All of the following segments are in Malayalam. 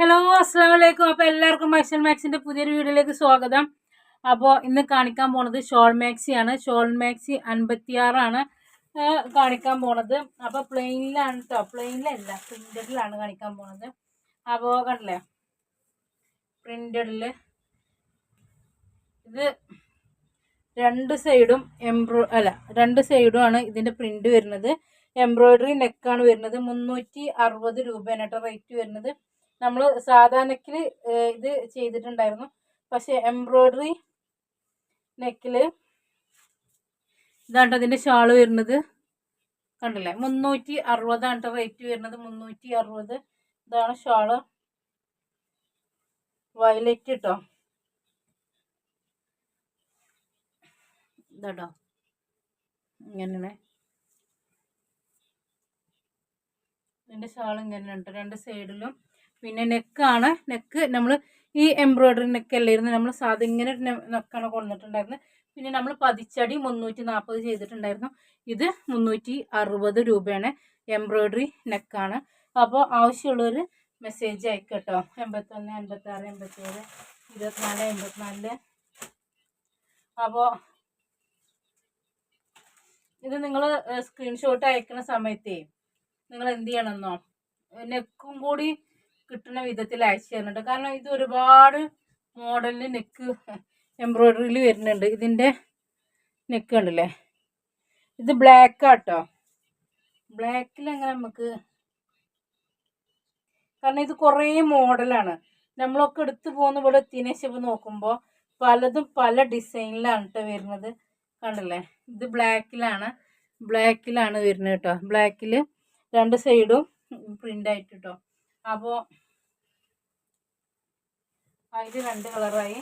ഹലോ അസ്സാം വലൈക്കും അപ്പോൾ എല്ലാവർക്കും മൈസൽ മാക്സിന്റെ പുതിയൊരു വീഡിയോയിലേക്ക് സ്വാഗതം. അപ്പോൾ ഇന്ന് കാണിക്കാൻ പോണത് ഷോൾ മാക്സി ആണ്. ഷോൾ മാക്സി അൻപത്തിയാറാണ് കാണിക്കാൻ പോണത്. അപ്പോൾ പ്ലെയിനിലാണ് കേട്ടോ പ്ലെയിനിലല്ല പ്രിന്റഡിലാണ് കാണിക്കാൻ പോണത്. അപ്പോൾ കണ്ടില്ലേ? പ്രിന്റഡിൽ ഇത് രണ്ട് സൈഡും എംബ്രോ അല്ല രണ്ട് സൈഡും ആണ് ഇതിന്റെ പ്രിന്റ് വരുന്നത്. എംബ്രോയിഡറി നെക്കാണ് വരുന്നത്. മുന്നൂറ്റി അറുപത് രൂപയാണ് കേട്ടോ റേറ്റ് വരുന്നത്. നമ്മൾ സാധാ നെക്കിൽ ഇത് ചെയ്തിട്ടുണ്ടായിരുന്നു. പക്ഷേ എംബ്രോയ്ഡറി നെക്കിൽ ഇതാണ് അതിന്റെ ഷാൾ വരുന്നത്? കണ്ടില്ലേ? മുന്നൂറ്റി അറുപതാണ് റേറ്റ് വരുന്നത്. മുന്നൂറ്റി അറുപത്. ഇതാണ് ഷാൾ. വയലറ്റ് കേട്ടോ ഇതാട്ടോ ഇങ്ങനെ ഇതിന്റെ ഷാൾ ഇങ്ങനെയുണ്ട് രണ്ട് സൈഡിലും പിന്നെ നെക്കാണ് നെക്ക് നമ്മൾ ഈ എംബ്രോയ്ഡറി നെക്ക് അല്ലായിരുന്നു നമ്മൾ സാധാ ഇങ്ങനെ നെക്കാണ് കൊണ്ടിട്ടുണ്ടായിരുന്നത് പിന്നെ നമ്മൾ പതിച്ചടി മുന്നൂറ്റി നാൽപ്പത് ചെയ്തിട്ടുണ്ടായിരുന്നു. ഇത് മുന്നൂറ്റി അറുപത് രൂപയാണ് എംബ്രോയ്ഡറി നെക്കാണ് അപ്പോൾ ആവശ്യമുള്ളവർ മെസ്സേജ് അയക്കട്ടോ. എൺപത്തൊന്ന് എൺപത്താറ് എൺപത്തേഴ് ഇരുപത്തിനാല് എൺപത്തിനാല് അപ്പോൾ ഇത് നിങ്ങൾ സ്ക്രീൻഷോട്ട് അയക്കുന്ന സമയത്തേ നിങ്ങൾ എന്ത് ചെയ്യണമെന്നോ? നെക്കും കൂടി കിട്ടുന്ന വിധത്തിൽ അയച്ചു തരുന്നുണ്ട് കാരണം ഇത് ഒരുപാട് മോഡലിൽ നെക്ക് എംബ്രോയ്ഡറിയിൽ വരുന്നുണ്ട്. ഇതിന്റെ നെക്ക് ഉണ്ടല്ലേ ഇത് ബ്ലാക്ക് ആട്ടോ. ബ്ലാക്കിൽ അങ്ങനെ നമുക്ക് കാരണം ഇത് കുറേ മോഡലാണ് നമ്മളൊക്കെ എടുത്തു പോകുന്ന പോലെ തിനേശപ്പ് നോക്കുമ്പോൾ പലതും പല ഡിസൈനിലാണ് കേട്ടോ വരുന്നത്. കണ്ടല്ലേ? ഇത് ബ്ലാക്കിലാണ് ബ്ലാക്കിലാണ് വരുന്നത് കേട്ടോ ബ്ലാക്കിൽ രണ്ട് സൈഡും പ്രിന്റ് ആയിട്ട് കേട്ടോ അപ്പോൾ അതിൽ രണ്ട് കളറായി.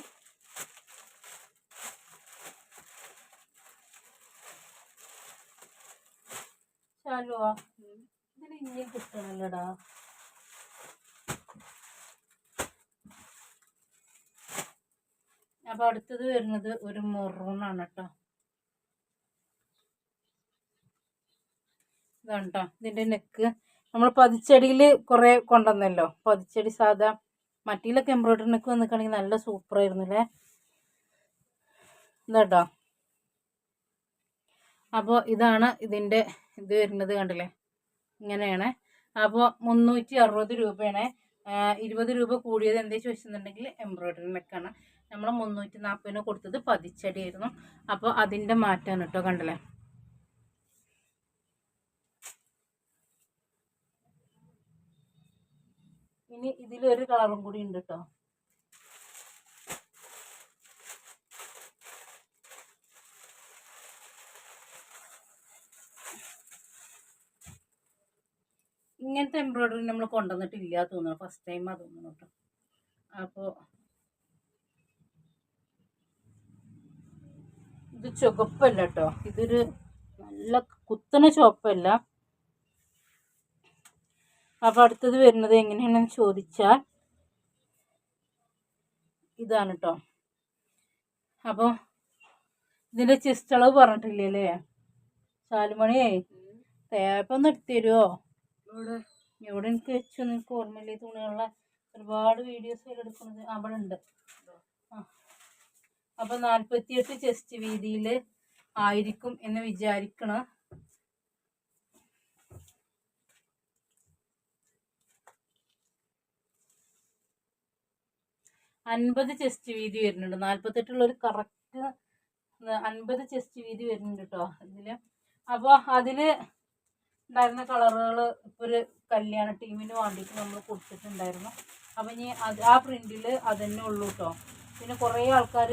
ഇതിൽ ഇനി കിട്ടണല്ലോടാ. അപ്പോൾ അടുത്തത് വരുന്നത് ഒരു മെറൂണാണ് കേട്ടോ. ഇതാണ് കേട്ടോ. ഇതിന്റെ നെക്ക്. നമ്മൾ പതിച്ചടിയിൽ കുറേ കൊണ്ടുവന്നല്ലോ. പതിച്ചടി സാധാ മറ്റിയിലൊക്കെ എംബ്രോയ്ഡറി നെക്ക് നല്ല നല്ല സൂപ്പറായിരുന്നു അല്ലേ ഇതാട്ടോ. അപ്പോൾ ഇതാണ് ഇതിന്റെ ഇത് വരുന്നത് കണ്ടില്ലേ? ഇങ്ങനെയാണ്. അപ്പോൾ മുന്നൂറ്റി അറുപത് രൂപയാണ്. ഇരുപത് രൂപ കൂടിയത് എന്താ ചോദിച്ചിട്ടുണ്ടെങ്കിൽ എംബ്രോയ്ഡറിനൊക്കെയാണ്. നമ്മൾ മുന്നൂറ്റി നാൽപ്പതിന് കൊടുത്തത് പതിച്ചടിയായിരുന്നു. അപ്പോൾ അതിന്റെ മാറ്റമാണ് കേട്ടോ കണ്ടില്ലേ? ഇനി ഇതിലൊരു കളറും കൂടി ഉണ്ട് കേട്ടോ ഇങ്ങനത്തെ എംബ്രോയ്ഡറി നമ്മൾ കൊണ്ടുവന്നിട്ടില്ല തോന്നുന്നു. ഫസ്റ്റ് ടൈമാ തോന്നുന്നു കേട്ടോ അപ്പോൾ ഇത് ചുവപ്പല്ല കേട്ടോ ഇതൊരു നല്ല കുത്തനെ ചുവപ്പല്ല. അപ്പോൾ അടുത്തത് വരുന്നത് എങ്ങനെയാണെന്ന് ചോദിച്ചാൽ ഇതാണ് കേട്ടോ അപ്പോൾ ഇതിന്റെ ചെസ്റ്റ് പറഞ്ഞിട്ടില്ലേ അല്ലേ? ശാലുമണിയേ തേപ്പൊന്ന് ഒന്ന് എടുത്തരുമോ എവിടെ? എനിക്ക് വെച്ചു നിങ്ങൾക്ക് ഓർമ്മയില്ല? തുണികളുടെ ഒരുപാട് വീഡിയോസ് എടുക്കുന്നത് അവിടെ ഉണ്ട്. അപ്പൊ അപ്പോൾ നാൽപ്പത്തിയെട്ട് ചെസ്റ്റ് വീതിയിൽ ആയിരിക്കും എന്ന് വിചാരിക്കണം. അൻപത് ചെസ്റ്റ് വീതി വരുന്നുണ്ട്. നാൽപ്പത്തെട്ടുള്ള ഒരു കറക്റ്റ് അൻപത് ചെസ്റ്റ് വീതി വരുന്നുണ്ട് കേട്ടോ ഇതിൽ അപ്പോൾ അതിൽ ഉണ്ടായിരുന്ന കളറുകൾ ഇപ്പോൾ ഒരു കല്യാണ ടീമിന് വേണ്ടിയിട്ട് നമ്മൾ കൊടുത്തിട്ടുണ്ടായിരുന്നു. അപ്പം ഇനി അത് ആ പ്രിന്റിൽ അതന്നെ ഉള്ളൂ കേട്ടോ പിന്നെ കുറേ ആൾക്കാർ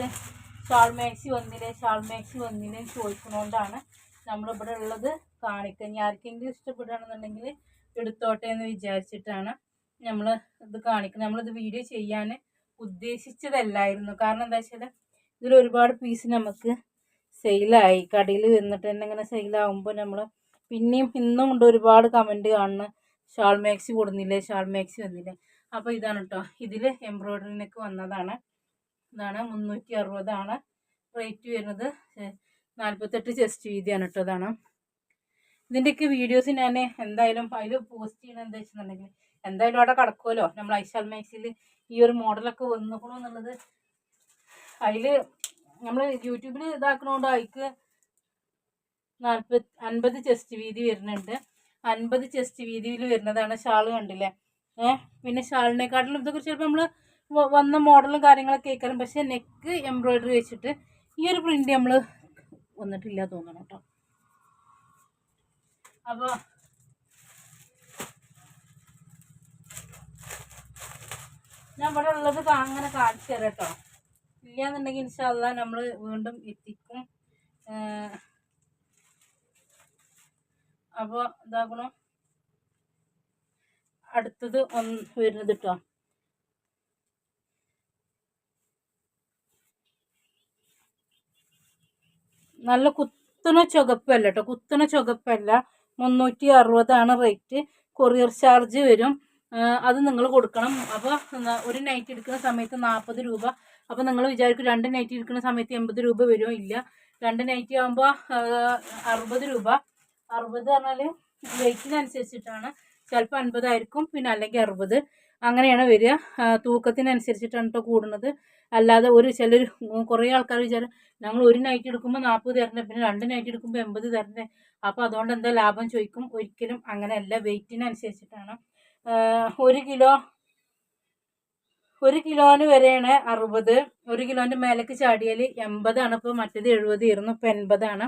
ഷാൾ മാക്സി വന്നില്ലേ? ഷാൾ മാക്സി വന്നില്ലേ ചോദിക്കുന്നതുകൊണ്ടാണ് നമ്മളിവിടെ ഉള്ളത് കാണിക്കുക ഇനി ആർക്കെങ്കിലും ഇഷ്ടപ്പെടുകയാണെന്നുണ്ടെങ്കിൽ എടുത്തോട്ടെ എന്ന് വിചാരിച്ചിട്ടാണ് നമ്മൾ ഇത് കാണിക്കുന്നത് നമ്മളിത് വീഡിയോ ചെയ്യാൻ ഉദ്ദേശിച്ചതല്ലായിരുന്നു. കാരണം എന്താ വെച്ചാൽ ഇതിൽ ഒരുപാട് പീസ് നമുക്ക് സെയിലായി കടയിൽ വന്നിട്ട് തന്നെ ഇങ്ങനെ സെയിലാവുമ്പോൾ നമ്മൾ പിന്നെയും ഇന്നും ഉണ്ട് ഒരുപാട് കമന്റ് കാണുന്ന ഷാൾ മാക്സി കൊടുന്നില്ലേ? ഷാൾ മാക്സി വന്നില്ലേ? അപ്പോൾ ഇതാണ് കേട്ടോ ഇതിൽ എംബ്രോയ്ഡറിനൊക്കെ വന്നതാണ്. ഇതാണ് മുന്നൂറ്റി അറുപതാണ് റേറ്റ് വരുന്നത് നാൽപ്പത്തെട്ട് ചെസ്റ്റ് വീതിയാണ് കേട്ടോ ഇതാണ്. ഇതിന്റെയൊക്കെ വീഡിയോസ് ഞാൻ എന്തായാലും അതിൽ പോസ്റ്റ് ചെയ്യണം എന്താ വെച്ചിട്ടുണ്ടെങ്കിൽ എന്തായാലും അവിടെ കിടക്കുമല്ലോ നമ്മൾ ഐശാൽ മാക്സിൽ ഈ ഒരു മോഡലൊക്കെ വന്നിക്കണോ എന്നുള്ളത് അതിൽ നമ്മൾ യൂട്യൂബിൽ ഇതാക്കണോണ്ട് അതിക്ക് നാൽപ്പത് അൻപത് ചെസ്റ്റ് വീതി വരുന്നുണ്ട്. അൻപത് ചെസ്റ്റ് വീതിയിൽ വരുന്നതാണ് ഷാൾ കണ്ടില്ലേ? ഏഹ് പിന്നെ ഷാളിനെക്കാട്ടിലും ഇതൊക്കെ ചിലപ്പോൾ നമ്മൾ വന്ന മോഡലും കാര്യങ്ങളൊക്കെ കേൾക്കണം പക്ഷേ നെക്ക് എംബ്രോയിഡറി വെച്ചിട്ട് ഈ ഒരു പ്രിന്റ് നമ്മൾ വന്നിട്ടില്ല തോന്നണം കേട്ടോ അപ്പോൾ ഞാൻ ഇവിടെ ഉള്ളത് അങ്ങനെ കാണിച്ചു തരാം കേട്ടോ. ഇല്ലാന്നുണ്ടെങ്കിൽ ഇൻഷാല്ല നമ്മൾ വീണ്ടും എത്തിക്കും. അപ്പോൾ ഇതാക്കണം. അടുത്തത് ഒന്ന് വരുന്നത് കേട്ടോ. നല്ല കുത്തണ ചുകപ്പല്ല കേട്ടോ. കുത്തണ ചുകപ്പല്ല മുന്നൂറ്റി അറുപതാണ് റേറ്റ്. കൊറിയർ ചാർജ് വരും. അത് നിങ്ങൾ കൊടുക്കണം. അപ്പോൾ ഒരു നൈറ്റ് എടുക്കുന്ന സമയത്ത് നാൽപ്പത് രൂപ. അപ്പോൾ നിങ്ങൾ വിചാരിക്കും രണ്ട് നൈറ്റ് എടുക്കുന്ന സമയത്ത് എൺപത് രൂപ വരുമോ ഇല്ല. രണ്ട് നൈറ്റ് ആകുമ്പോൾ അറുപത് രൂപ. അറുപത് പറഞ്ഞാൽ വെയിറ്റിനനുസരിച്ചിട്ടാണ് ചിലപ്പോൾ അൻപതായിരിക്കും പിന്നെ അല്ലെങ്കിൽ അറുപത്. അങ്ങനെയാണ് വരിക. തൂക്കത്തിനനുസരിച്ചിട്ടാണ് കേട്ടോ കൂടുന്നത്. അല്ലാതെ ഒരു ചിലർ കുറേ ആൾക്കാർ വിചാരം ഞങ്ങൾ ഒരു നൈറ്റ് എടുക്കുമ്പോൾ നാൽപ്പത് തരണ്ടേ പിന്നെ രണ്ട് നൈറ്റ് എടുക്കുമ്പോൾ എൺപത് തരണ്ടേ. അപ്പോൾ അതുകൊണ്ട് എന്താ ലാഭം ചോദിക്കും? ഒരിക്കലും അങ്ങനെയല്ല. വെയിറ്റിനനുസരിച്ചിട്ടാണ് ഒരു കിലോ ഒരു കിലോന് വരെയാണ് അറുപത്. ഒരു കിലോന്റെ മേലേക്ക് ചാടിയാൽ എൺപതാണ്. ഇപ്പോൾ മറ്റേത് എഴുപത് ഇരുന്നു ഇപ്പോൾ എൺപതാണ്.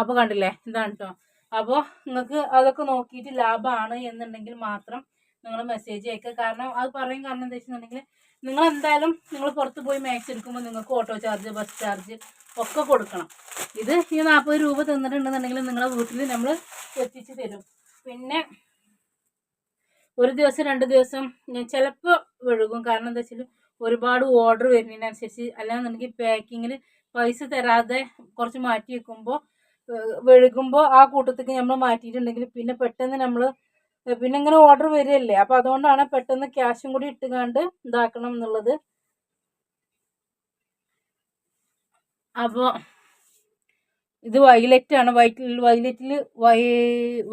അപ്പോൾ കണ്ടില്ലേ? ഇതാണ് കേട്ടോ അപ്പോൾ നിങ്ങൾക്ക് അതൊക്കെ നോക്കിയിട്ട് ലാഭമാണ് എന്നുണ്ടെങ്കിൽ മാത്രം നിങ്ങൾ മെസ്സേജ് അയക്കുക. കാരണം അത് പറയും കാരണം എന്താ വെച്ചിട്ടുണ്ടെങ്കിൽ നിങ്ങൾ എന്തായാലും നിങ്ങൾ പുറത്ത് പോയി മാക്സ് എടുക്കുമ്പോൾ നിങ്ങൾക്ക് ഓട്ടോ ചാർജ് ബസ് ചാർജ് ഒക്കെ കൊടുക്കണം. ഇത് ഈ നാൽപ്പത് രൂപ തന്നിട്ടുണ്ടെന്നുണ്ടെങ്കിൽ നിങ്ങളെ വീട്ടിൽ നമ്മൾ എത്തിച്ച് തരും. പിന്നെ ഒരു ദിവസം രണ്ട് ദിവസം ചിലപ്പോൾ വഴുകും. കാരണം എന്താ വെച്ചാൽ ഒരുപാട് ഓർഡർ വരുന്നതിനനുസരിച്ച് അല്ലാന്നുണ്ടെങ്കിൽ പാക്കിങ്ങിൽ പൈസ തരാതെ കുറച്ച് മാറ്റി വെക്കുമ്പോൾ വഴുകുമ്പോൾ ആ കൂട്ടത്തേക്ക് നമ്മൾ മാറ്റിയിട്ടുണ്ടെങ്കിൽ പിന്നെ പെട്ടെന്ന് നമ്മൾ പിന്നെ ഇങ്ങനെ ഓർഡർ വരികയല്ലേ? അപ്പോൾ അതുകൊണ്ടാണ് പെട്ടെന്ന് ക്യാഷും കൂടി ഇട്ടുകാണ്ട് ഇതാക്കണം എന്നുള്ളത്. അപ്പോൾ ഇത് വൈലറ്റ് ആണ്. വൈറ്റിൽ വൈലറ്റിൽ വൈ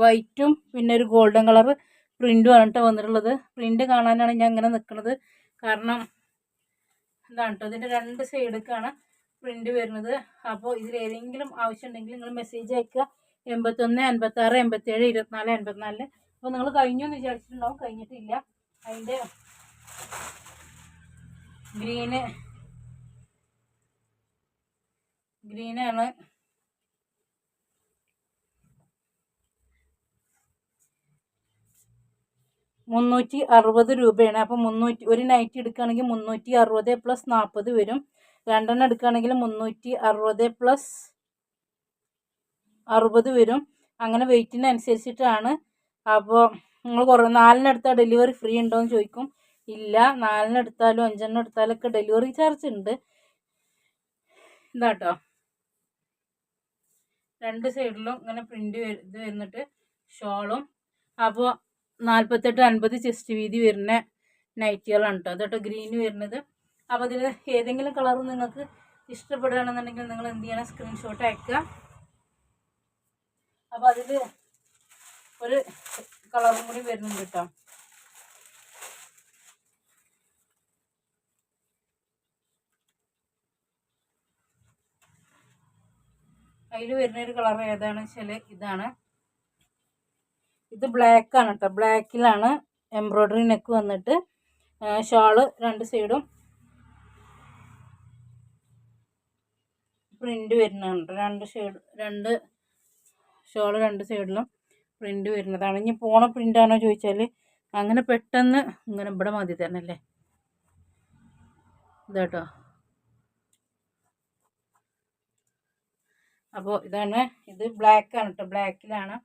വൈറ്റും പിന്നെ ഒരു ഗോൾഡൻ കളർ പ്രിന്റും ആണ് കേട്ടോ വന്നിട്ടുള്ളത്. പ്രിന്റ് കാണാനാണ് ഞാൻ ഇങ്ങനെ നിൽക്കുന്നത് കാരണം എന്താണ് കേട്ടോ ഇതിന്റെ രണ്ട് സൈഡിലേക്കാണ് പ്രിന്റ് വരുന്നത്. അപ്പോൾ ഇതിൽ ഏതെങ്കിലും ആവശ്യമുണ്ടെങ്കിൽ നിങ്ങൾ മെസ്സേജ് അയക്കുക. എൺപത്തൊന്ന് എൺപത്താറ് എൺപത്തേഴ് ഇരുപത്തിനാല് എൺപത്തിനാല് അപ്പോൾ നിങ്ങൾ കഴിഞ്ഞു എന്ന് വിചാരിച്ചിട്ടുണ്ടാവും. കഴിഞ്ഞിട്ടില്ല. അതിന്റെ ഗ്രീന് ഗ്രീനാണ് മുന്നൂറ്റി അറുപത് രൂപയാണ്. അപ്പോൾ മുന്നൂറ്റി ഒരു നൈറ്റ് എടുക്കുകയാണെങ്കിൽ മുന്നൂറ്റി അറുപത് പ്ലസ് നാൽപ്പത് വരും. രണ്ടെണ്ണം എടുക്കുകയാണെങ്കിൽ മുന്നൂറ്റി അറുപത് പ്ലസ് അറുപത് വരും. അങ്ങനെ വെയിറ്റിനനുസരിച്ചിട്ടാണ് അപ്പോൾ നിങ്ങൾ കുറേ നാലിനെടുത്താൽ ഡെലിവറി ഫ്രീ ഉണ്ടോ എന്ന് ചോദിക്കും. ഇല്ല നാലിനെടുത്താലും അഞ്ചെണ്ണം എടുത്താലും ഒക്കെ ഡെലിവറി ചാർജ് ഉണ്ട്. ഇതാട്ടോ. രണ്ട് സൈഡിലും ഇങ്ങനെ പ്രിന്റ് ഇത് വരുന്നിട്ട് ഷോളും അപ്പോൾ നാൽപ്പത്തെട്ട് അൻപത് ചെസ്റ്റ് വീതി വരുന്ന നൈറ്റികളാണ് കേട്ടോ അതൊട്ട് ഗ്രീന് വരുന്നത്. അപ്പോൾ അതിൽ ഏതെങ്കിലും കളർ നിങ്ങൾക്ക് ഇഷ്ടപ്പെടുകയാണെന്നുണ്ടെങ്കിൽ നിങ്ങൾ എന്ത് ചെയ്യണം? സ്ക്രീൻഷോട്ട് അയക്കുക. അപ്പോൾ അതിൽ ഒരു കളറും കൂടി വരുന്നുണ്ട് കേട്ടോ അതിൽ വരുന്ന ഒരു കളർ ഏതാണെന്ന് വെച്ചാൽ ഇതാണ്. ഇത് ബ്ലാക്ക് ആണ് കേട്ടോ. ബ്ലാക്കിലാണ് എംബ്രോയ്ഡറി നെക്ക് വന്നിട്ട് ഷാൾ രണ്ട് സൈഡും പ്രിന്റ് വരുന്നുണ്ട് രണ്ട് സൈഡ് രണ്ട് ഷോൾ രണ്ട് സൈഡിലും പ്രിന്റ് വരുന്നതാണ്. ഇനി പോണ പ്രിന്റാണോ ചോദിച്ചാൽ അങ്ങനെ പെട്ടെന്ന് ഇങ്ങനെ ഇവിടെ മതി തന്നെയല്ലേ ഇതാട്ടോ. അപ്പോൾ ഇതാണ് ഇത് ബ്ലാക്ക് ആണ് കേട്ടോ. ബ്ലാക്കിലാണ്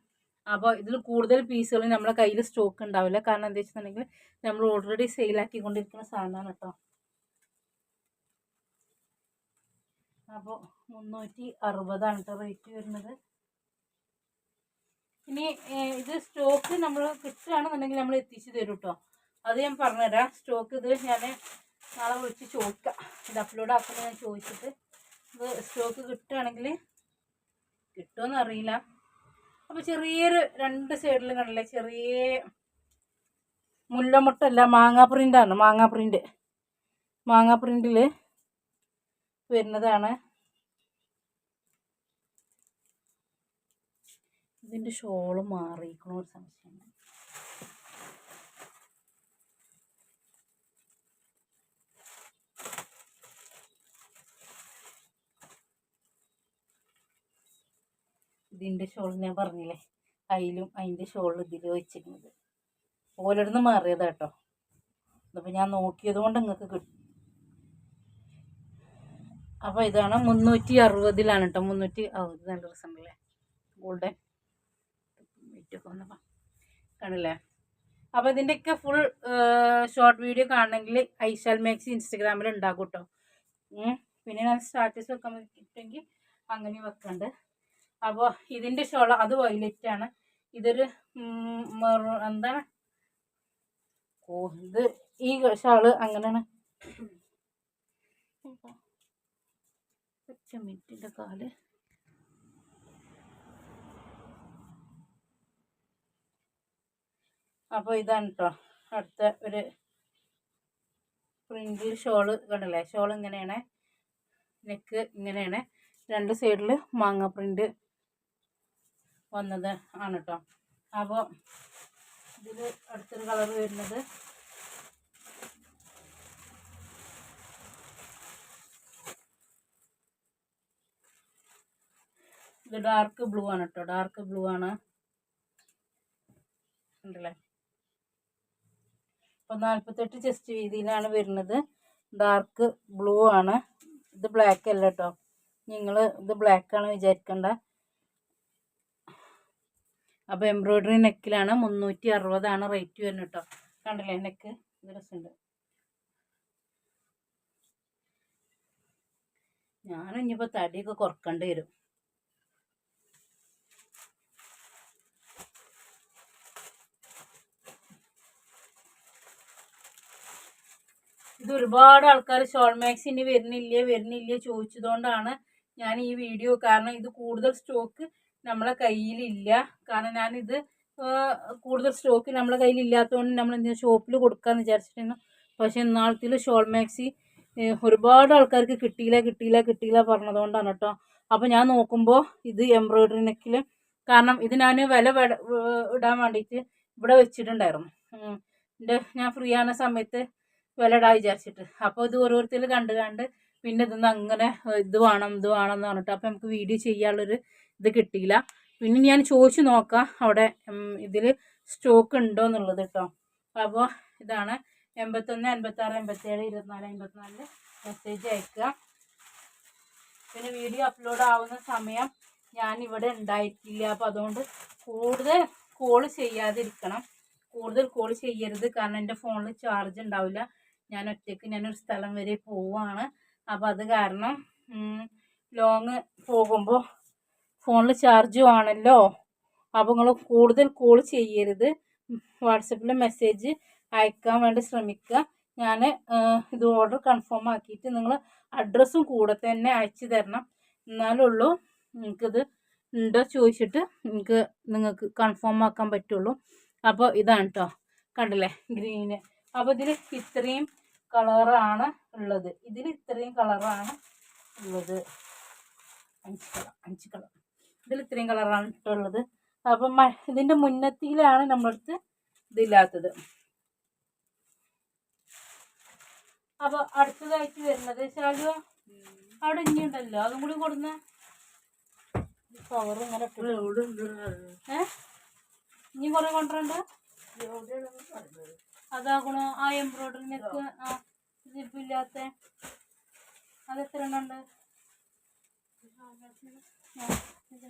അപ്പോൾ ഇതിൽ കൂടുതൽ പീസുകൾ നമ്മുടെ കയ്യിൽ സ്റ്റോക്ക് ഉണ്ടാവില്ല. കാരണം എന്താ വെച്ചിട്ടുണ്ടെങ്കിൽ നമ്മൾ ഓൾറെഡി സെയിലാക്കിക്കൊണ്ടിരിക്കുന്ന സാധനമാണ് കേട്ടോ. അപ്പോൾ മുന്നൂറ്റി അറുപതാണ് കേട്ടോ റേറ്റ് വരുന്നത്. ഇനി ഇത് സ്റ്റോക്ക് നമ്മൾ കിട്ടുകയാണെന്നുണ്ടെങ്കിൽ നമ്മൾ എത്തിച്ച് തരും കേട്ടോ. അത് ഞാൻ പറഞ്ഞുതരാം. സ്റ്റോക്ക് ഇത് ഞാൻ നാളെ വിളിച്ച് ചോദിക്കാം. ഇത് അപ്ലോഡ് ആക്കുമ്പോൾ ഞാൻ ചോദിച്ചിട്ട്. ഇത് സ്റ്റോക്ക് കിട്ടുകയാണെങ്കിൽ കിട്ടുമെന്ന് അറിയില്ല. അപ്പോൾ ചെറിയൊരു രണ്ട് സൈഡിലും കണ്ടില്ലേ? ചെറിയ മുല്ലമുട്ടല്ല മാങ്ങാ പ്രിന്റാണ് മാങ്ങാ പ്രിന്റ് മാങ്ങാ പ്രിന്റിൽ വരുന്നതാണ്. ഇതിന്റെ ഷോൾ മാറിയിരിക്കണ ഒരു സംശയം ഇതിന്റെ ഷോൾ ഞാൻ പറഞ്ഞില്ലേ? അതിലും അതിന്റെ ഷോളിൽ ഇതിൽ വെച്ചിരുന്നത് ഓരോടുന്ന് മാറിയതാ കേട്ടോ. അപ്പോൾ ഞാൻ നോക്കിയത് കൊണ്ട് നിങ്ങൾക്ക് കിട്ടും. അപ്പോൾ ഇതാണ് മുന്നൂറ്റി അറുപതിലാണ് കേട്ടോ. മുന്നൂറ്റി അറുപത് നല്ല രസമുണ്ടല്ലേ ഗോൾഡൻ വെയിറ്റൊക്കെ വന്നപ്പോൾ അപ്പോൾ ഇതിന്റെയൊക്കെ ഫുൾ ഷോർട്ട് വീഡിയോ കാണണമെങ്കിൽ ഐശാൽ മാക്സ് ഇൻസ്റ്റഗ്രാമിൽ ഉണ്ടാക്കും കേട്ടോ. പിന്നെ ഞാൻ സ്റ്റാറ്റസ് വെക്കാൻ പറ്റുമെങ്കിൽ അങ്ങനെ വെക്കുന്നുണ്ട് അപ്പോൾ ഇതിന്റെ ഷോൾ അത് ആണ്. ഇതൊരു എന്താണ്? ഓ ഇത് ഈ ഷാൾ അങ്ങനെയാണ്. ഒറ്റ മിനിറ്റിന്റെ കാൽ. അപ്പോൾ ഇതാണ് കേട്ടോ അടുത്ത ഒരു പ്രിന്റ് ഷോൾ കണ്ടല്ലേ? ഷോൾ ഇങ്ങനെയാണ്. നെക്ക് ഇങ്ങനെയാണ്. രണ്ട് സൈഡിൽ മാങ്ങ പ്രിന്റ് വന്നത് ആണ് കേട്ടോ അപ്പോൾ ഇതിൽ അടുത്തൊരു കളർ വരുന്നത് ഇത് ഡാർക്ക് ബ്ലൂ ആണ് കേട്ടോ. ഡാർക്ക് ബ്ലൂ ആണ്. ഉണ്ടല്ലേ അപ്പോൾ നാൽപ്പത്തെട്ട് ചെസ്റ്റ് വീതിയിലാണ് വരുന്നത്. ഡാർക്ക് ബ്ലൂ ആണ്. ഇത് ബ്ലാക്ക് അല്ല കേട്ടോ. നിങ്ങൾ ഇത് ബ്ലാക്ക് ആണ് വിചാരിക്കണ്ട. അപ്പോൾ എംബ്രോയ്ഡറി നെക്കിലാണ് മുന്നൂറ്റി അറുപതാണ് റേറ്റ് വരുന്നത് കേട്ടോ. കണ്ടില്ലേ നെക്ക് ഡ്രസ് ഉണ്ട് ഞാൻ ഇനിയിപ്പോൾ തടിയൊക്കെ കുറക്കേണ്ടി വരും. ഇത് ഒരുപാട് ആൾക്കാർ ഷോൾ മാക്സ് ഇനി വരുന്നില്ലേ വരുന്നില്ലേ ചോദിച്ചതുകൊണ്ടാണ് ഞാൻ ഈ വീഡിയോ കാരണം ഇത് കൂടുതൽ സ്റ്റോക്ക് നമ്മളെ കയ്യിലില്ല. കാരണം ഞാനിത് കൂടുതൽ സ്റ്റോക്ക് നമ്മളെ കയ്യിൽ ഇല്ലാത്തതുകൊണ്ട് നമ്മൾ എന്തെങ്കിലും ഷോപ്പിൽ കൊടുക്കാമെന്ന് വിചാരിച്ചിരുന്നു പക്ഷേ ഇന്നാളത്തിൽ ഷോൾ മാക്സി ഒരുപാട് ആൾക്കാർക്ക് കിട്ടിയില്ല കിട്ടിയില്ല കിട്ടിയില്ല പറഞ്ഞതുകൊണ്ടാണ് കേട്ടോ. അപ്പോൾ ഞാൻ നോക്കുമ്പോൾ ഇത് എംബ്രോയിഡറി നെക്കിൽ കാരണം ഇത് ഞാൻ വില ഇടാൻ വേണ്ടിയിട്ട് ഇവിടെ വെച്ചിട്ടുണ്ടായിരുന്നു. എന്റെ ഞാൻ ഫ്രീ ആവുന്ന സമയത്ത് വില ഇടാൻ വിചാരിച്ചിട്ട്. അപ്പോൾ ഇത് ഓരോരുത്തർ കണ്ട് കണ്ട് പിന്നെ ഇതൊന്ന് അങ്ങനെ ഇത് വേണം ഇത് വേണം എന്ന് പറഞ്ഞിട്ട് അപ്പോൾ നമുക്ക് വീഡിയോ ചെയ്യാനുള്ളൊരു ഇത് കിട്ടിയില്ല. പിന്നെ ഞാൻ ചോദിച്ചു നോക്കാം അവിടെ ഇതിൽ സ്റ്റോക്ക് ഉണ്ടോ എന്നുള്ളത് കേട്ടോ അപ്പോൾ ഇതാണ് എൺപത്തൊന്ന് എൺപത്താറ് എൺപത്തേഴ് ഇരുപത്തിനാല് അമ്പത്തിനാലിൽ മെസ്സേജ് അയക്കുക. പിന്നെ വീഡിയോ അപ്ലോഡ് ആവുന്ന സമയം ഞാൻ ഇവിടെ ഉണ്ടായിട്ടില്ല. അപ്പോൾ അതുകൊണ്ട് കൂടുതൽ കോൾ ചെയ്യാതിരിക്കണം. കൂടുതൽ കോൾ ചെയ്യരുത്. കാരണം എന്റെ ഫോണിൽ ചാർജ് ഉണ്ടാവില്ല. ഞാൻ ഒറ്റയ്ക്ക് ഞാനൊരു സ്ഥലം വരെ പോവാണ്. അപ്പോൾ അത് കാരണം ലോങ് പോകുമ്പോൾ ഫോണിൽ ചാർജും ആണല്ലോ. അപ്പോൾ നിങ്ങൾ കൂടുതൽ കോൾ ചെയ്യരുത്. വാട്സപ്പിൽ മെസ്സേജ് അയക്കാൻ വേണ്ടി ശ്രമിക്കുക ഞാൻ ഇത് ഓർഡർ കൺഫേം ആക്കിയിട്ട് നിങ്ങൾ അഡ്രസ്സും കൂടെ തന്നെ അയച്ചു തരണം. എന്നാലുള്ളൂ നിങ്ങൾക്കിത് ഉണ്ടോ ചോദിച്ചിട്ട് നിങ്ങൾക്ക് നിങ്ങൾക്ക് കൺഫേം ആക്കാൻ പറ്റുള്ളൂ. അപ്പോൾ ഇതാണ് കേട്ടോ കണ്ടില്ലേ? ഗ്രീന് അപ്പോൾ ഇതിൽ ഇത്രയും കളറാണ് ഉള്ളത്. ഇതിൽ ഇത്രയും കളറാണ് ഉള്ളത്. അഞ്ച് കളർ അഞ്ച് കളർ ഇതിൽ ഇത്രയും കളറാണ് ഇട്ടുള്ളത്. അപ്പം ഇതിന്റെ മുന്നത്തിയിലാണ് നമ്മളടുത്ത് ഇതില്ലാത്തത്. അപ്പോൾ അടുത്തതായിട്ട് വരുന്നത് ശാലു അവിടെ ഇനി ഉണ്ടല്ലോ. അതും കൂടി കൊടുന്ന കവർ ഇങ്ങനെ ഇനി കുറേ കൊണ്ടുവരണ്ട? അതാകണോ ആ എംബ്രോയിഡറി നെക്ക് ആ ജിപ്പില്ലാത്ത അത് എത്ര എണ്ണം ഉണ്ട്?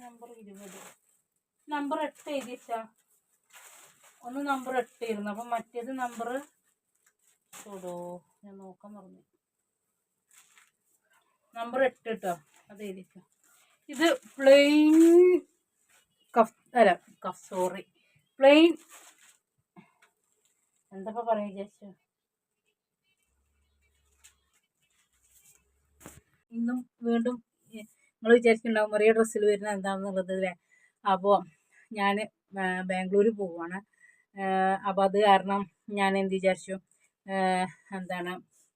നമ്പർ ഇരുപത്. നമ്പർ എട്ട് എഴുതി ഒന്ന് നമ്പർ എട്ട് ആയിരുന്നു. അപ്പം മറ്റേത് നമ്പർ തൊടോ ഞാൻ നോക്കാൻ പറഞ്ഞു നമ്പർ എട്ട് കേട്ടോ. അത് എഴുതി ഇത് പ്ലെയിൻ കഫ് അല്ല കഫ് സോറി പ്ലെയിൻ എന്താ പറയുക വിചാരിച്ചു? ഇന്നും വീണ്ടും നിങ്ങൾ വിചാരിച്ചിട്ടുണ്ടാവും ഒരേ ഡ്രസ്സിൽ വരുന്ന എന്താണെന്നുള്ളത് അല്ലേ അപ്പോൾ ഞാൻ ബാംഗ്ലൂർ പോവുകയാണ് അപ്പോൾ അത് കാരണം ഞാൻ എന്ത് വിചാരിച്ചു? എന്താണ് എന്താണ്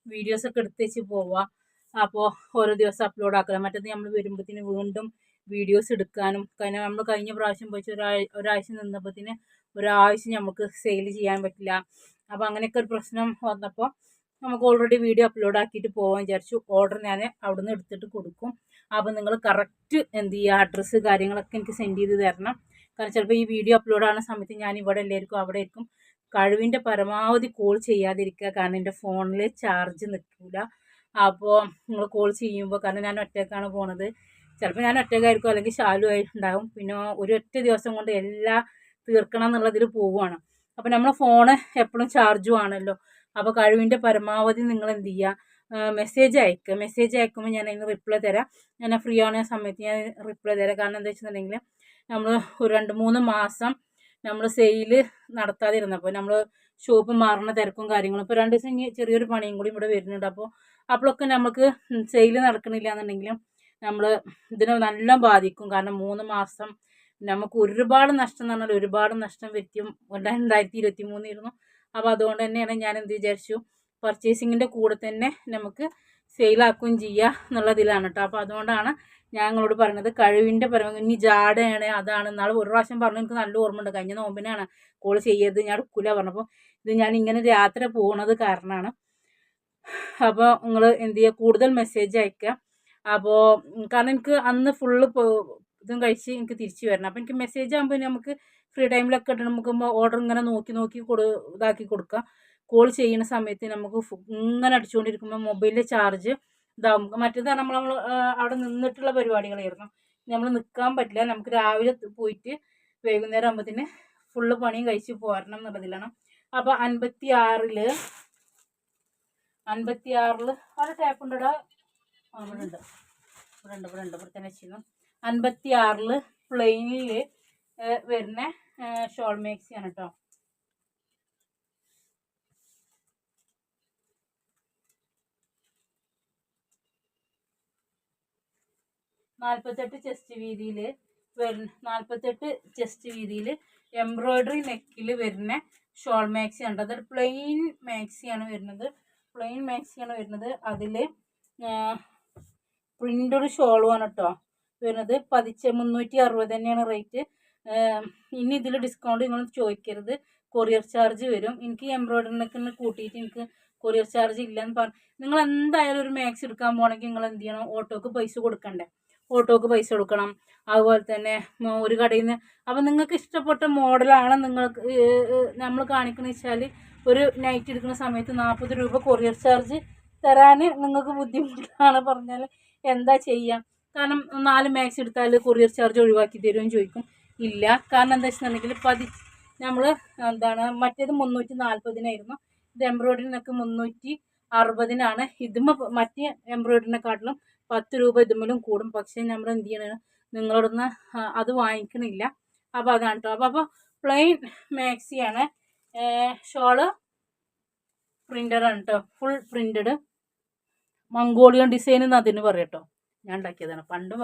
വീഡിയോസൊക്കെ എടുത്ത് വെച്ച് പോവാം. അപ്പോൾ ഓരോ ദിവസം അപ്ലോഡ് ആക്കുക മറ്റേത് നമ്മൾ വരുമ്പോഴത്തേന് വീണ്ടും വീഡിയോസ് എടുക്കാനും കാരണം നമ്മൾ കഴിഞ്ഞ പ്രാവശ്യം പോയി ഒരാഴ് ഒരാഴ്ച നിന്നപ്പോഴത്തേന് ഒരാഴ്ച നമുക്ക് സെയിൽ ചെയ്യാൻ പറ്റില്ല. അപ്പോൾ അങ്ങനെയൊക്കെ ഒരു പ്രശ്നം വന്നപ്പോൾ നമുക്ക് ഓൾറെഡി വീഡിയോ അപ്ലോഡ് ആക്കിയിട്ട് പോകാൻ വിചാരിച്ചു. ഓർഡർ ഞാൻ അവിടുന്ന് എടുത്തിട്ട് കൊടുക്കും. അപ്പോൾ നിങ്ങൾ കറക്റ്റ് എന്ത് ചെയ്യുക അഡ്രസ്സ് കാര്യങ്ങളൊക്കെ എനിക്ക് സെൻഡ് ചെയ്ത് തരണം. കാരണം ചിലപ്പോൾ ഈ വീഡിയോ അപ്ലോഡ് ആവുന്ന സമയത്ത് ഞാൻ ഇവിടെ എല്ലാവർക്കും അവിടെ ആയിരിക്കും കഴിവിന്റെ പരമാവധി കോൾ ചെയ്യാതിരിക്കുക. കാരണം എന്റെ ഫോണിൽ ചാർജ് നിൽക്കില്ല അപ്പോൾ നിങ്ങൾ കോൾ ചെയ്യുമ്പോൾ കാരണം ഞാൻ ഒറ്റയ്ക്കാണ് പോണത്. ചിലപ്പോൾ ഞാൻ ഒറ്റയ്ക്കായിരിക്കും അല്ലെങ്കിൽ ശാലു ആയിട്ടുണ്ടാകും പിന്നെ ഒരു ഒറ്റ ദിവസം കൊണ്ട് എല്ലാ തീർക്കണം എന്നുള്ളതിൽ പോവുകയാണ് അപ്പോൾ നമ്മളെ ഫോണ് എപ്പോഴും ചാർജും ആണല്ലോ. അപ്പോൾ കഴിവിന്റെ പരമാവധി നിങ്ങൾ എന്ത് ചെയ്യുക മെസ്സേജ് അയക്കുക മെസ്സേജ് അയക്കുമ്പോൾ ഞാൻ അതിന് റിപ്ലൈ തരാം. ഞാൻ ഫ്രീ ആവുന്ന സമയത്ത് ഞാൻ റിപ്ലൈ തരാം. കാരണം എന്താ വെച്ചിട്ടുണ്ടെങ്കിൽ നമ്മൾ ഒരു രണ്ട് മൂന്ന് മാസം നമ്മൾ സെയിൽ നടത്താതിരുന്നപ്പോൾ നമ്മൾ ഷോപ്പ് മാറുന്ന തിരക്കും കാര്യങ്ങളും. ഇപ്പോൾ രണ്ട് ദിവസം ചെറിയൊരു പണിയും കൂടി ഇവിടെ വരുന്നുണ്ട്. അപ്പോൾ അപ്പോഴൊക്കെ നമുക്ക് സെയിൽ നടക്കണില്ല എന്നുണ്ടെങ്കിലും നമ്മൾ ഇതിനെ നല്ല ബാധിക്കും. കാരണം മൂന്ന് മാസം നമുക്ക് ഒരുപാട് നഷ്ടം എന്ന് പറഞ്ഞാൽ ഒരുപാട് നഷ്ടം പറ്റും രണ്ടായിരത്തി ഇരുപത്തി മൂന്നിരുന്നു അപ്പോൾ അതുകൊണ്ട് തന്നെയാണ് ഞാൻ എന്ത് വിചാരിച്ചു പർച്ചേസിങ്ങിന്റെ കൂടെ തന്നെ നമുക്ക് സെയിലാക്കുകയും ചെയ്യുക എന്നുള്ളതിലാണ് കേട്ടോ അപ്പോൾ അതുകൊണ്ടാണ് ഞാൻ നിങ്ങളോട് പറയുന്നത് കഴിവിന്റെ പരമ ഇനി ജാടയാണ് അതാണ് നാളെ ഒരു പ്രാവശ്യം പറഞ്ഞു. എനിക്ക് നല്ല ഓർമ്മയുണ്ട്. കഴിഞ്ഞ നോമ്പിനാണ് കോൾ ചെയ്യരുത് ഞാൻ എടുക്കില്ല പറഞ്ഞപ്പോൾ ഇത് ഞാൻ ഇങ്ങനെ യാത്ര പോകുന്നത് കാരണമാണ് അപ്പോൾ നിങ്ങൾ എന്ത് ചെയ്യുക കൂടുതൽ മെസ്സേജ് അയക്കുക അപ്പോൾ കാരണം എനിക്ക് അന്ന് ഫുള്ള് ഇതും കഴിച്ച് എനിക്ക് തിരിച്ചു വരണം. അപ്പോൾ എനിക്ക് മെസ്സേജ് ആകുമ്പോൾ നമുക്ക് ഫ്രീ ടൈമിലൊക്കെ ഇട്ട് നമുക്ക് ഓർഡർ ഇങ്ങനെ നോക്കി നോക്കി കൊടു ഇതാക്കി കൊടുക്കുക കോൾ ചെയ്യുന്ന സമയത്ത് നമുക്ക് ഇങ്ങനെ അടിച്ചുകൊണ്ടിരിക്കുമ്പോൾ മൊബൈലിലെ ചാർജ് ഇതാവും. മറ്റേത് നമ്മൾ നമ്മൾ അവിടെ നിന്നിട്ടുള്ള പരിപാടികളായിരുന്നു. നമ്മൾ നിൽക്കാൻ പറ്റില്ല. നമുക്ക് രാവിലെ പോയിട്ട് വൈകുന്നേരം ആകുമ്പോഴത്തേന് ഫുള്ള് പണിയും കഴിച്ച് പോരണം എന്നുള്ളതിലാണ്. അപ്പോൾ അൻപത്തി ആറിൽ അൻപത്തി ആറിൽ അവിടെ ടാപ്പ് ഉണ്ടോ ഇവിടെ ഉണ്ട്. ഇവിടെ ഉണ്ട് ഇവിടെ ഉണ്ട്. ഇവിടെ തന്നെ വെച്ചിരുന്നു. അൻപത്തി ആറിൽ പ്ലെയിനിൽ വരുന്ന ഷോൾ മേക്സിയാണ് കേട്ടോ നാൽപ്പത്തെട്ട് ചെസ്റ്റ് വീതിയിൽ വരുന്ന നാൽപ്പത്തെട്ട് ചെസ്റ്റ് വീതിയിൽ എംബ്രോയ്ഡറി നെക്കിൽ വരുന്ന ഷോൾ മാക്സി ഉണ്ട് അതൊരു പ്ലെയിൻ മാക്സിയാണ് വരുന്നത്. പ്ലെയിൻ മാക്സിയാണ് വരുന്നത്. അതിൽ പ്രിന്റഡ് ഷോളുമാണ് കേട്ടോ വരുന്നത്. പതിച്ച് മുന്നൂറ്റി അറുപത് തന്നെയാണ് റേറ്റ് ഇനി ഇതിൽ ഡിസ്കൗണ്ട് നിങ്ങൾ ചോദിക്കരുത്. കൊറിയർ ചാർജ് വരും. എനിക്ക് എംബ്രോയ്ഡറി നെക്കിന് കൂട്ടിയിട്ട് എനിക്ക് കൊറിയർ ചാർജ് ഇല്ലെന്ന് പറഞ്ഞു നിങ്ങൾ എന്തായാലും ഒരു മാക്സ് എടുക്കാൻ പോകണമെങ്കിൽ നിങ്ങൾ എന്ത് ചെയ്യണം? ഓട്ടോക്ക് പൈസ കൊടുക്കണ്ടേ? ഓട്ടോക്ക് പൈസ കൊടുക്കണം. അതുപോലെ തന്നെ ഒരു കടയിൽ നിന്ന്. അപ്പം നിങ്ങൾക്ക് ഇഷ്ടപ്പെട്ട മോഡലാണ് നിങ്ങൾക്ക് നമ്മൾ കാണിക്കുന്ന വെച്ചാൽ ഒരു നൈറ്റ് എടുക്കുന്ന സമയത്ത് നാൽപ്പത് രൂപ കൊറിയർ ചാർജ് തരാൻ നിങ്ങൾക്ക് ബുദ്ധിമുട്ടാണ് പറഞ്ഞാൽ എന്താ ചെയ്യാം? കാരണം നാല് മാക്സ് എടുത്താൽ കൊറിയർ ചാർജ് ഒഴിവാക്കി തരുമെന്ന് ചോദിക്കും. ഇല്ല. കാരണം എന്താ വെച്ചിട്ടുണ്ടെങ്കിൽ പതി നമ്മൾ എന്താണ് മറ്റേത് മുന്നൂറ്റി നാൽപ്പതിനായിരുന്നു ഇത് എംബ്രോയ്ഡറിനൊക്കെ മുന്നൂറ്റി അറുപതിനാണ് ഇതും മറ്റേ എംബ്രോയ്ഡറിനെക്കാട്ടിലും പത്ത് രൂപ ഇതുമ്മലും കൂടും. പക്ഷേ നമ്മൾ എന്ത് ചെയ്യണം നിങ്ങളോടൊന്ന് അത് വാങ്ങിക്കണില്ല. അപ്പോൾ അതാണ് കേട്ടോ അപ്പോൾ അപ്പോൾ പ്ലെയിൻ മാക്സിയാണ് ഷോൾ പ്രിന്റഡാണ് കേട്ടോ ഫുൾ പ്രിന്റഡ് മംഗോളിയൻ ഡിസൈൻ എന്ന് അതിന് പറയും കേട്ടോ ഞാൻ ഉണ്ടാക്കിയതാണ്. പണ്ട്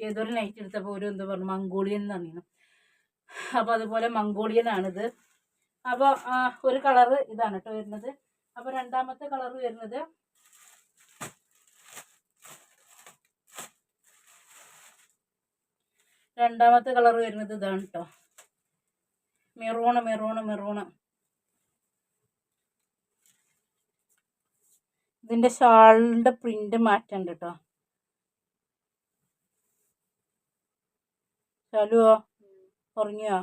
ഏതൊരു നൈറ്റ് എടുത്തപ്പോൾ ഒരു എന്താ പറഞ്ഞു മംഗോളിയൻ എന്ന് പറഞ്ഞു അപ്പോൾ അതുപോലെ മംഗോളിയൻ ആണിത്. അപ്പോൾ ഒരു കളറ് ഇതാണ് കേട്ടോ വരുന്നത്. അപ്പോൾ രണ്ടാമത്തെ കളറ് വരുന്നത് രണ്ടാമത്തെ കളർ വരുന്നത് ഇതാണ് കേട്ടോ മെറൂണ് മെറൂണ് മെറൂണ്. ഇതിന്റെ ഷാളിന്റെ പ്രിന്റ് മാറ്റണ്ട് കേട്ടോ ചലുവോ ഉറങ്ങിയോ?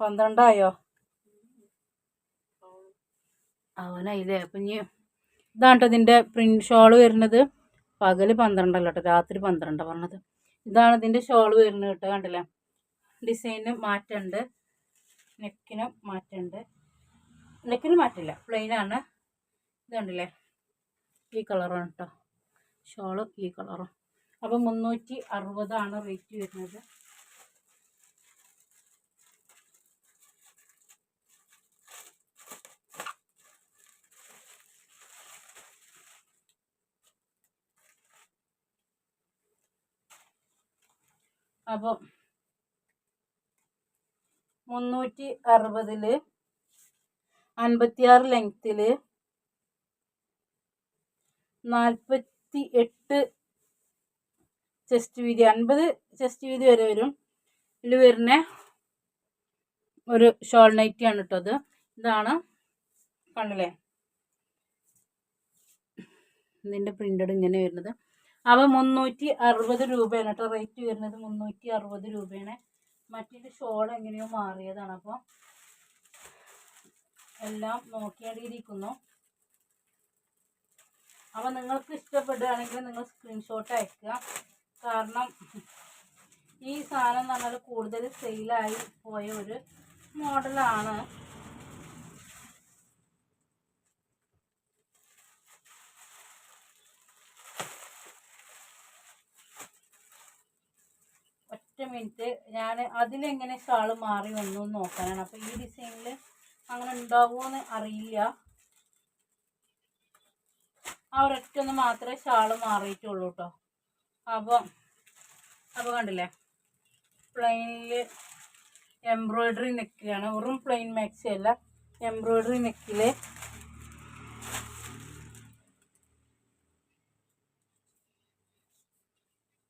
പന്ത്രണ്ടായോ? അവനായില്ലേ? അപ്പം ഇനി ഇതാണ് കേട്ടോ ഇതിന്റെ പ്രിന്റ് ഷോൾ വരുന്നത്. പകൽ പന്ത്രണ്ടല്ല കേട്ടോ രാത്രി പന്ത്രണ്ടാണ് പറഞ്ഞത്. ഇതാണ് ഇതിന്റെ ഷോൾ വരുന്നത് കേട്ടോ കണ്ടില്ലേ? ഡിസൈന് മാറ്റമുണ്ട്. നെക്കിനും മാറ്റമുണ്ട്. നെക്കിന് മാറ്റില്ല പ്ലെയിനാണ് ഇത് കണ്ടില്ലേ? ഈ കളറാണ് കേട്ടോ ഷോൾ ഈ കളറും അപ്പോൾ മുന്നൂറ്റി അറുപതാണ് റേറ്റ് വരുന്നത്. അപ്പോൾ മുന്നൂറ്റി അറുപതിൽ അൻപത്തിയാറ് ലെങ്ത്തിൽ നാൽപ്പത്തി എട്ട് ചെസ്റ്റ് വീതി അൻപത് ചെസ്റ്റ് വീതി വരെ വരും. ഇതിൽ വരുന്ന ഒരു ഷോൾ നൈറ്റിയാണ് കേട്ടോ അത്. ഇതാണ് കണ്ടില്ലേ ഇതിന്റെ പ്രിന്റഡ് ഇങ്ങനെ വരുന്നത്. അവ മുന്നൂറ്റി അറുപത് രൂപയാണ് കേട്ടോ റേറ്റ് വരുന്നത് മുന്നൂറ്റി അറുപത് രൂപയാണ്. മറ്റേത് ഷോൾ എങ്ങനെയോ മാറിയതാണ്. അപ്പോൾ എല്ലാം നോക്കിയാണ്ടിരിക്കുന്നു അപ്പോൾ നിങ്ങൾക്ക് ഇഷ്ടപ്പെടുകയാണെങ്കിൽ നിങ്ങൾ സ്ക്രീൻഷോട്ട് അയക്കുക. കാരണം ഈ സാധനം എന്ന് പറഞ്ഞാൽ കൂടുതൽ സെയിലായി പോയ ഒരു മോഡലാണ് ഒറ്റ മിനിറ്റ് ഞാൻ അതിലെങ്ങനെ ഷാൾ മാറി വന്നു എന്ന് നോക്കാനാണ്. അപ്പോൾ ഈ ഡിസൈനിൽ അങ്ങനെ ഉണ്ടാവുമോയെന്ന് അറിയില്ല. ആ ഒരൊറ്റ ഒന്ന് മാത്രമേ ഷാൾ മാറിയിട്ടുള്ളൂ കേട്ടോ അപ്പം അപ്പോൾ കണ്ടില്ലേ? പ്ലെയിനിൽ എംബ്രോയ്ഡറി നെക്കിലാണ് വെറും പ്ലെയിൻ മാക്സി അല്ല എംബ്രോയ്ഡറി നെക്കിൽ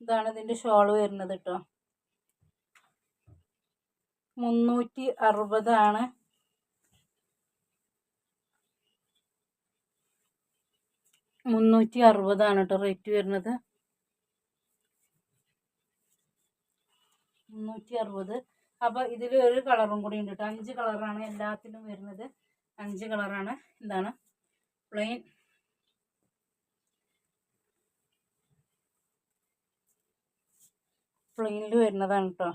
ഇതാണ് ഇതിന്റെ ഷോൾ വരുന്നത് കേട്ടോ മുന്നൂറ്റി അറുപതാണ് മുന്നൂറ്റി അറുപതാണ് കേട്ടോ റേറ്റ് വരുന്നത്. മുന്നൂറ്റി അറുപത് അപ്പോൾ ഇതിൽ ഒരു കളറും കൂടി ഉണ്ട് കേട്ടോ അഞ്ച് കളറാണ് എല്ലാത്തിനും വരുന്നത്. അഞ്ച് കളറാണ് എന്താണ് പ്ലെയിൻ. പ്ലെയിനിൽ വരുന്നതാണ് കേട്ടോ